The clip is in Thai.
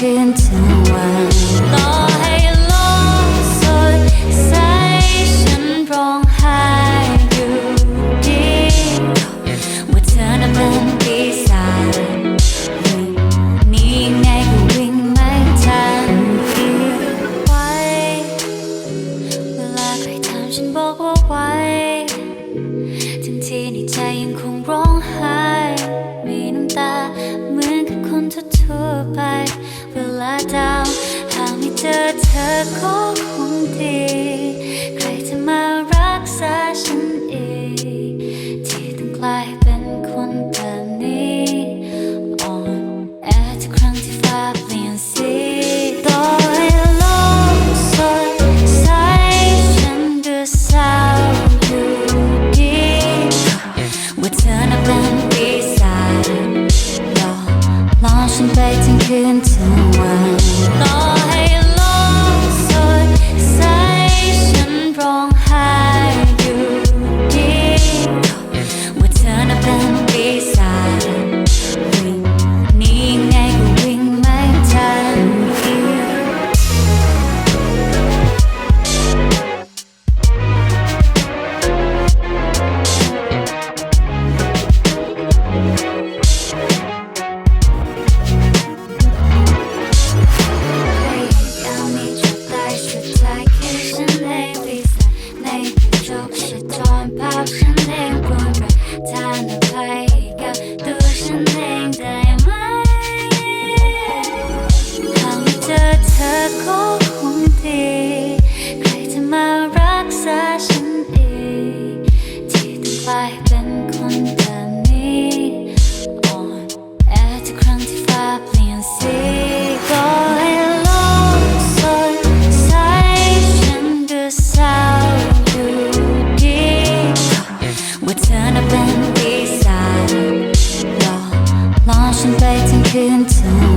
คืนทั้งวันต่อให้โลกสดใสฉันร้องไห้อยู่ดีว่าเธอน่ะเป็นปีศาจวิ่งหนีไงก็วิ่งไม่ทันไว้ เวลาใครถามฉันบอกว่าไว้ทั้งที่ในใจยังคงร้องไห้ มีน้ำตาเหมือนกับคนทั่วๆไป ดาว หากไม่เจอเธอก็คงดี ใครจะมารักษาฉันอีก ที่ต้องกลายเป็นคนแบบนี้อ่อนแอทุกครั้งที่ฟ้าเปลี่ยนสีต่อให้โลกสดใสฉันก็เศร้าอยู่ดีว่าเธอน่ะเป็น ฉันไปทั้งคืนทั้งวันต่อให้โลกสดใสฉันร้องไห้อยู่ดีว่าเธอน่ะเป็นปี คนแบบนี้อ่อนแอทุกครั้งที่ฟ้าเปลี่ยนสีก็ให้โลกสดใสฉันก็เศร้าอยู่ดีว่าเธอน่ะเป็นปีศาจหลอกล่อฉันไปทั้งคืนทั้ง